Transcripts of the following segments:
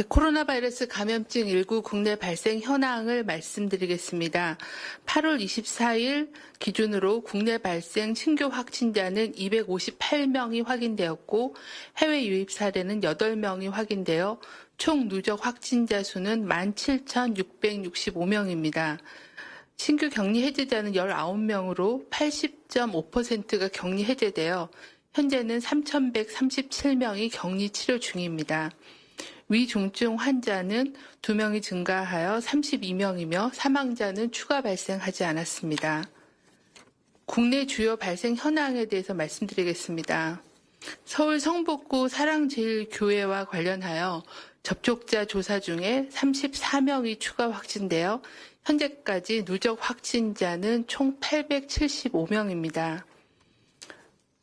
네, 코로나 바이러스 감염증 19 국내 발생 현황을 말씀드리겠습니다. 8월 24일 기준으로 국내 발생 신규 확진자는 258명이 확인되었고 해외 유입 사례는 8명이 확인되어 총 누적 확진자 수는 17,665명입니다. 신규 격리 해제자는 19명으로 80.5%가 격리 해제되어 현재는 3,137명이 격리 치료 중입니다. 위중증 환자는 2명이 증가하여 32명이며 사망자는 추가 발생하지 않았습니다. 국내 주요 발생 현황에 대해서 말씀드리겠습니다. 서울 성북구 사랑제일교회와 관련하여 접촉자 조사 중에 34명이 추가 확진되어 현재까지 누적 확진자는 총 875명입니다.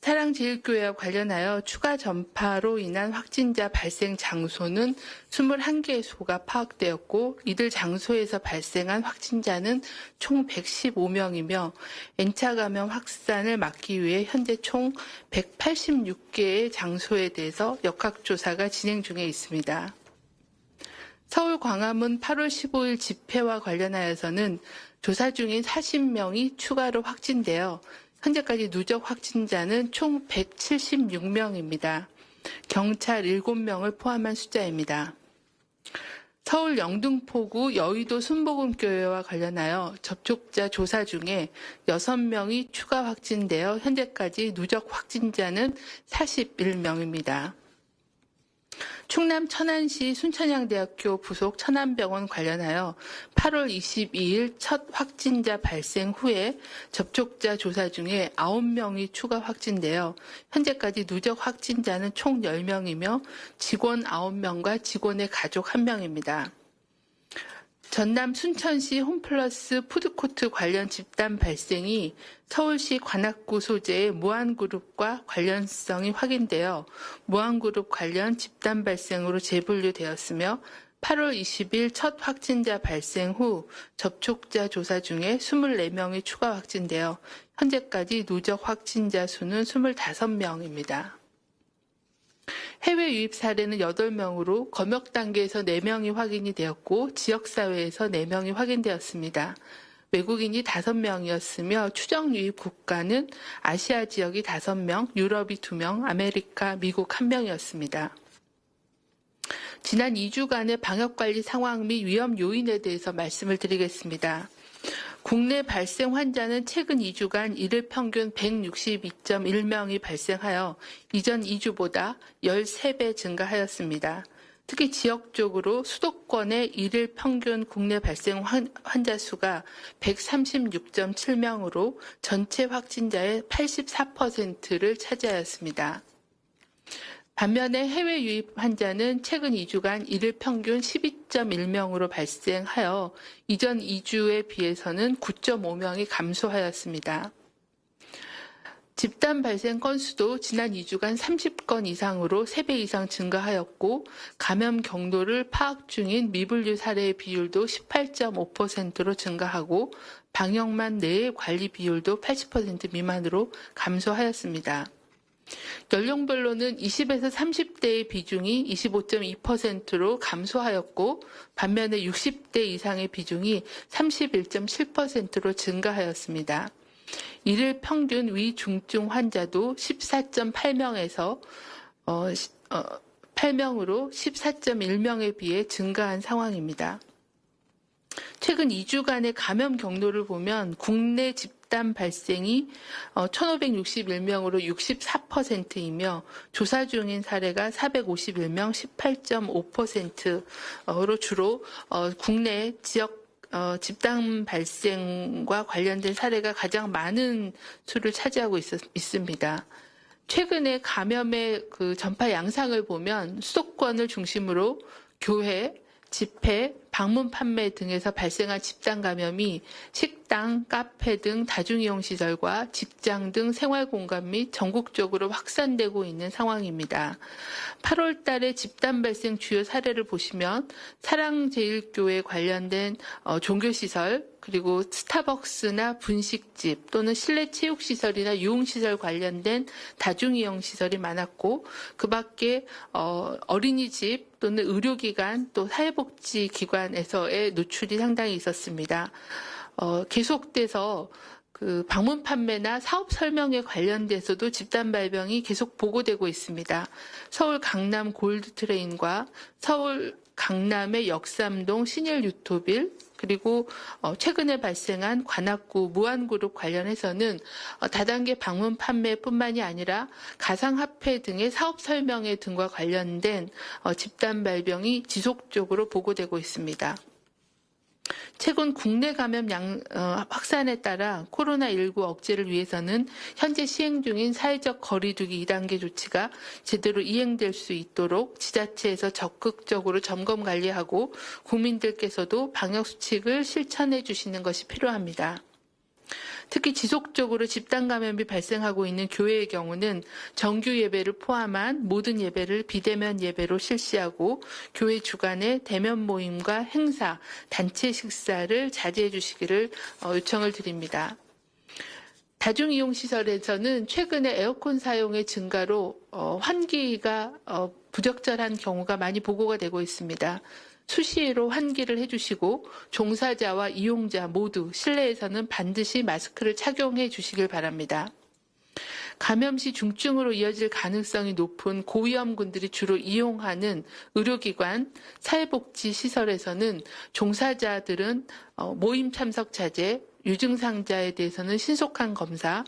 사랑제일교회와 관련하여 추가 전파로 인한 확진자 발생 장소는 21개소가 파악되었고 이들 장소에서 발생한 확진자는 총 115명이며 N차 감염 확산을 막기 위해 현재 총 186개의 장소에 대해서 역학조사가 진행 중에 있습니다. 서울 광화문 8월 15일 집회와 관련하여서는 조사 중인 40명이 추가로 확진되어 현재까지 누적 확진자는 총 176명입니다. 경찰 7명을 포함한 숫자입니다. 서울 영등포구 여의도 순복음교회와 관련하여 접촉자 조사 중에 6명이 추가 확진되어 현재까지 누적 확진자는 41명입니다. 충남 천안시 순천향대학교 부속 천안병원 관련하여 8월 22일 첫 확진자 발생 후에 접촉자 조사 중에 9명이 추가 확진되어 현재까지 누적 확진자는 총 10명이며 직원 9명과 직원의 가족 1명입니다. 전남 순천시 홈플러스 푸드코트 관련 집단 발생이 서울시 관악구 소재의 무한그룹과 관련성이 확인되어 무한그룹 관련 집단 발생으로 재분류되었으며 8월 20일 첫 확진자 발생 후 접촉자 조사 중에 24명이 추가 확진되어 현재까지 누적 확진자 수는 25명입니다. 해외 유입 사례는 8명으로 검역 단계에서 4명이 확인이 되었고 지역사회에서 4명이 확인되었습니다. 외국인이 5명이었으며 추정 유입 국가는 아시아 지역이 5명, 유럽이 2명, 아메리카, 미국 1명이었습니다. 지난 2주간의 방역관리 상황 및 위험 요인에 대해서 말씀을 드리겠습니다. 국내 발생 환자는 최근 2주간 일일 평균 162.1명이 발생하여 이전 2주보다 13배 증가하였습니다. 특히 지역적으로 수도권의 일일 평균 국내 발생 환자 수가 136.7명으로 전체 확진자의 84%를 차지하였습니다. 반면에 해외 유입 환자는 최근 2주간 일일 평균 12.1명으로 발생하여 이전 2주에 비해서는 9.5명이 감소하였습니다. 집단 발생 건수도 지난 2주간 30건 이상으로 3배 이상 증가하였고 감염 경로를 파악 중인 미분류 사례의 비율도 18.5%로 증가하고 방역만 내의 관리 비율도 80% 미만으로 감소하였습니다. 연령별로는 20에서 30대의 비중이 25.2%로 감소하였고 반면에 60대 이상의 비중이 31.7%로 증가하였습니다. 일일 평균 위중증 환자도 14.8명에서 어, 어, 8명으로 14.1명에 비해 증가한 상황입니다. 최근 2주간의 감염 경로를 보면 국내 집 단 발생이 1,561명으로 64%이며 조사 중인 사례가 451명 18.5%로 주로 어, 국내 지역 어, 집단 발생과 관련된 사례가 가장 많은 수를 차지하고 있, 있습니다. 최근에 감염의 그 전파 양상을 보면 수도권을 중심으로 교회, 집회, 방문 판매 등에서 발생한 집단 감염이 식당, 카페 등 다중이용 시설과 직장 등 생활 공간 및 전국적으로 확산되고 있는 상황입니다. 8월 달에 집단 발생 주요 사례를 보시면 사랑제일교회 관련된 어, 종교시설, 그리고 스타벅스나 분식집 또는 실내 체육시설이나 유흥시설 관련된 다중이용 시설이 많았고 그 밖에 어, 어린이집, 또는 의료기관 또 사회복지기관에서의 노출이 상당히 있었습니다. 어, 계속돼서 그 방문 판매나 사업 설명에 관련돼서도 집단 발병이 계속 보고되고 있습니다. 서울 강남 골드 트레인과 서울 강남의 역삼동 신일 유토빌 그리고 어, 최근에 발생한 관악구 무한그룹 관련해서는 어, 다단계 방문 판매뿐만이 아니라 가상화폐 등의 사업 설명회 등과 관련된 어, 집단 발병이 지속적으로 보고되고 있습니다. 최근 국내 감염 양, 어, 확산에 따라 코로나19 억제를 위해서는 현재 시행 중인 사회적 거리두기 2단계 조치가 제대로 이행될 수 있도록 지자체에서 적극적으로 점검 관리하고 국민들께서도 방역 수칙을 실천해 주시는 것이 필요합니다. 특히 지속적으로 집단 감염이 발생하고 있는 교회의 경우는 정규 예배를 포함한 모든 예배를 비대면 예배로 실시하고 교회 주간의 대면 모임과 행사, 단체 식사를 자제해 주시기를 어, 요청을 드립니다. 다중 이용 시설에서는 최근에 에어컨 사용의 증가로 어, 환기가 어, 부적절한 경우가 많이 보고가 되고 있습니다. 수시로 환기를 해주시고 종사자와 이용자 모두 실내에서는 반드시 마스크를 착용해 주시길 바랍니다. 감염 시 중증으로 이어질 가능성이 높은 고위험군들이 주로 이용하는 의료기관, 사회복지 시설에서는 종사자들은 어, 모임 참석 자제, 유증상자에 대해서는 신속한 검사,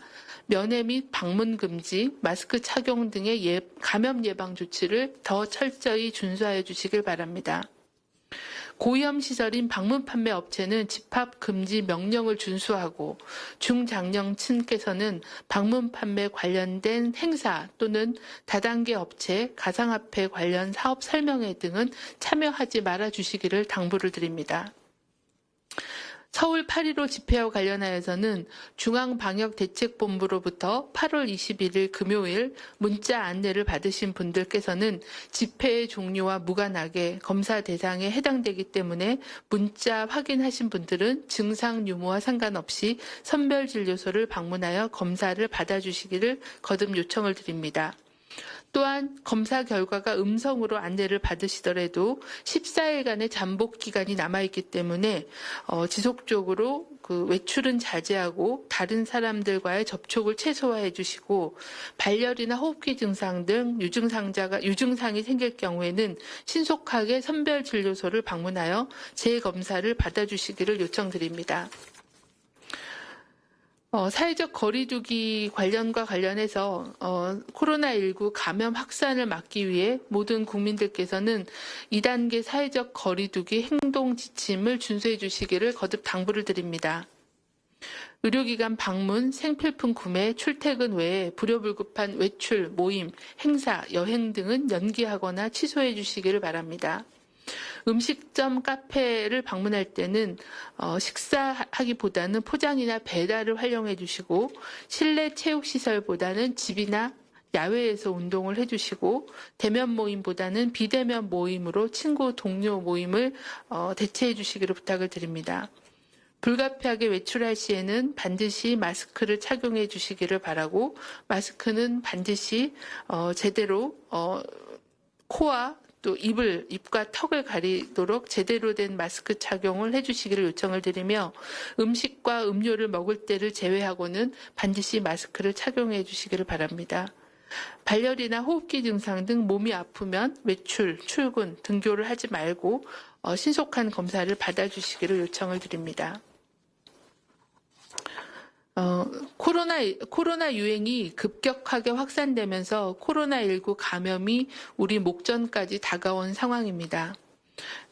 면회 및 방문 금지, 마스크 착용 등의 예- 감염 예방 조치를 더 철저히 준수하여 주시길 바랍니다. 고위험 시설인 방문 판매 업체는 집합 금지 명령을 준수하고 중장년층께서는 방문 판매 관련된 행사 또는 다단계 업체 가상화폐 관련 사업 설명회 등은 참여하지 말아 주시기를 당부를 드립니다. 서울 8.15 집회와 관련하여서는 중앙방역대책본부로부터 8월 21일 금요일 문자 안내를 받으신 분들께서는 집회의 종류와 무관하게 검사 대상에 해당되기 때문에 문자 확인하신 분들은 증상 유무와 상관없이 선별진료소를 방문하여 검사를 받아주시기를 거듭 요청을 드립니다. 또한 검사 결과가 음성으로 안내를 받으시더라도 14일간의 잠복 기간이 남아있기 때문에 어, 지속적으로 그 외출은 자제하고 다른 사람들과의 접촉을 최소화해 주시고 발열이나 호흡기 증상 등 유증상자가 유증상이 생길 경우에는 신속하게 선별 진료소를 방문하여 재검사를 받아주시기를 요청드립니다. 어, 사회적 거리두기 관련과 관련해서 어, 코로나19 감염 확산을 막기 위해 모든 국민들께서는 2단계 사회적 거리두기 행동 지침을 준수해 주시기를 거듭 당부를 드립니다. 의료기관 방문, 생필품 구매, 출퇴근 외에 불효불급한 외출, 모임, 행사, 여행 등은 연기하거나 취소해 주시기를 바랍니다. 음식점, 카페를 방문할 때는 어, 식사하기보다는 포장이나 배달을 활용해 주시고 실내 체육 시설보다는 집이나 야외에서 운동을 해주시고 대면 모임보다는 비대면 모임으로 친구 동료 모임을 어, 대체해 주시기를 부탁을 드립니다. 불가피하게 외출할 시에는 반드시 마스크를 착용해 주시기를 바라고 마스크는 반드시 어, 제대로 어, 코와 또 입을 입과 턱을 가리도록 제대로 된 마스크 착용을 해주시기를 요청을 드리며 음식과 음료를 먹을 때를 제외하고는 반드시 마스크를 착용해 주시기를 바랍니다. 발열이나 호흡기 증상 등 몸이 아프면 외출, 출근, 등교를 하지 말고 어, 신속한 검사를 받아주시기를 요청을 드립니다. 어, 코로나, 코로나 유행이 급격하게 확산되면서 코로나19 감염이 우리 목전까지 다가온 상황입니다.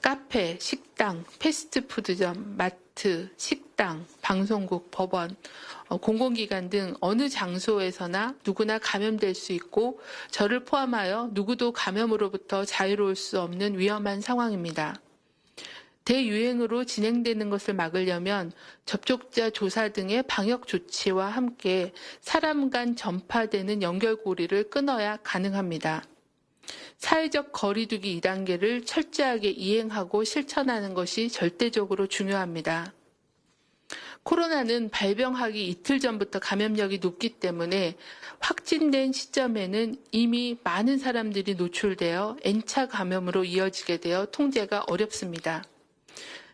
카페, 식당, 패스트푸드점, 마트, 식당, 방송국, 법원, 어, 공공기관 등 어느 장소에서나 누구나 감염될 수 있고 저를 포함하여 누구도 감염으로부터 자유로울 수 없는 위험한 상황입니다. 대유행으로 진행되는 것을 막으려면 접촉자 조사 등의 방역 조치와 함께 사람 간 전파되는 연결고리를 끊어야 가능합니다. 사회적 거리두기 2단계를 철저하게 이행하고 실천하는 것이 절대적으로 중요합니다. 코로나는 발병하기 이틀 전부터 감염력이 높기 때문에 확진된 시점에는 이미 많은 사람들이 노출되어 N차 감염으로 이어지게 되어 통제가 어렵습니다.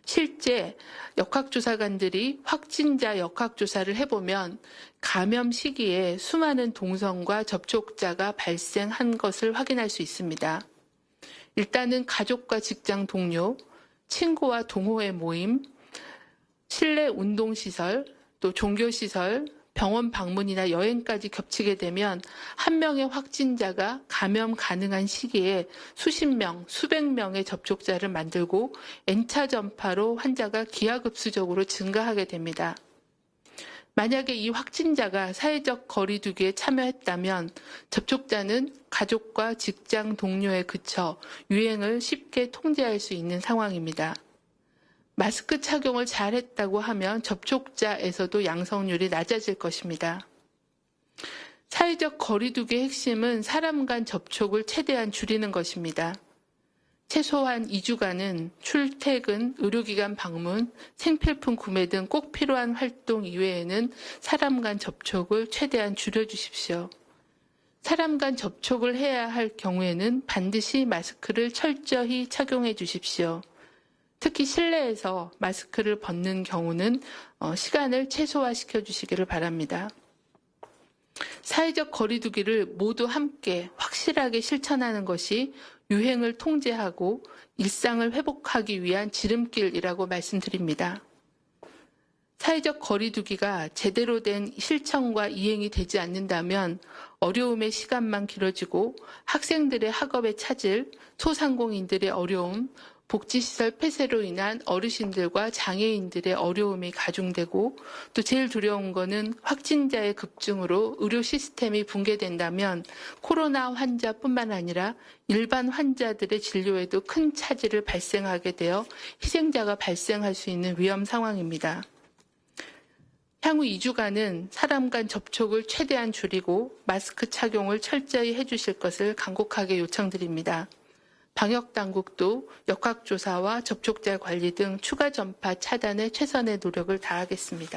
실제 역학조사관들이 확진자 역학조사를 해보면 감염 시기에 수많은 동선과 접촉자가 발생한 것을 확인할 수 있습니다. 일단은 가족과 직장 동료, 친구와 동호회 모임, 실내 운동시설, 또 종교시설, 병원 방문이나 여행까지 겹치게 되면 한 명의 확진자가 감염 가능한 시기에 수십 명, 수백 명의 접촉자를 만들고 N차 전파로 환자가 기하급수적으로 증가하게 됩니다. 만약에 이 확진자가 사회적 거리두기에 참여했다면 접촉자는 가족과 직장 동료에 그쳐 유행을 쉽게 통제할 수 있는 상황입니다. 마스크 착용을 잘했다고 하면 접촉자에서도 양성률이 낮아질 것입니다. 사회적 거리두기의 핵심은 사람 간 접촉을 최대한 줄이는 것입니다. 최소한 2주간은 출퇴근, 의료기관 방문, 생필품 구매 등 꼭 필요한 활동 이외에는 사람 간 접촉을 최대한 줄여주십시오. 사람 간 접촉을 해야 할 경우에는 반드시 마스크를 철저히 착용해 주십시오. 특히 실내에서 마스크를 벗는 경우는 어, 시간을 최소화시켜 주시기를 바랍니다. 사회적 거리두기를 모두 함께 확실하게 실천하는 것이 유행을 통제하고 일상을 회복하기 위한 지름길이라고 말씀드립니다. 사회적 거리두기가 제대로 된 실천과 이행이 되지 않는다면 어려움의 시간만 길어지고 학생들의 학업에 차질, 소상공인들의 어려움, 복지시설 폐쇄로 인한 어르신들과 장애인들의 어려움이 가중되고 또 제일 두려운 거는 확진자의 급증으로 의료 시스템이 붕괴된다면 코로나 환자뿐만 아니라 일반 환자들의 진료에도 큰 차질을 발생하게 되어 희생자가 발생할 수 있는 위험 상황입니다. 향후 2주간은 사람 간 접촉을 최대한 줄이고 마스크 착용을 철저히 해주실 것을 간곡하게 요청드립니다. 방역 당국도 역학조사와 접촉자 관리 등 추가 전파 차단에 최선의 노력을 다하겠습니다.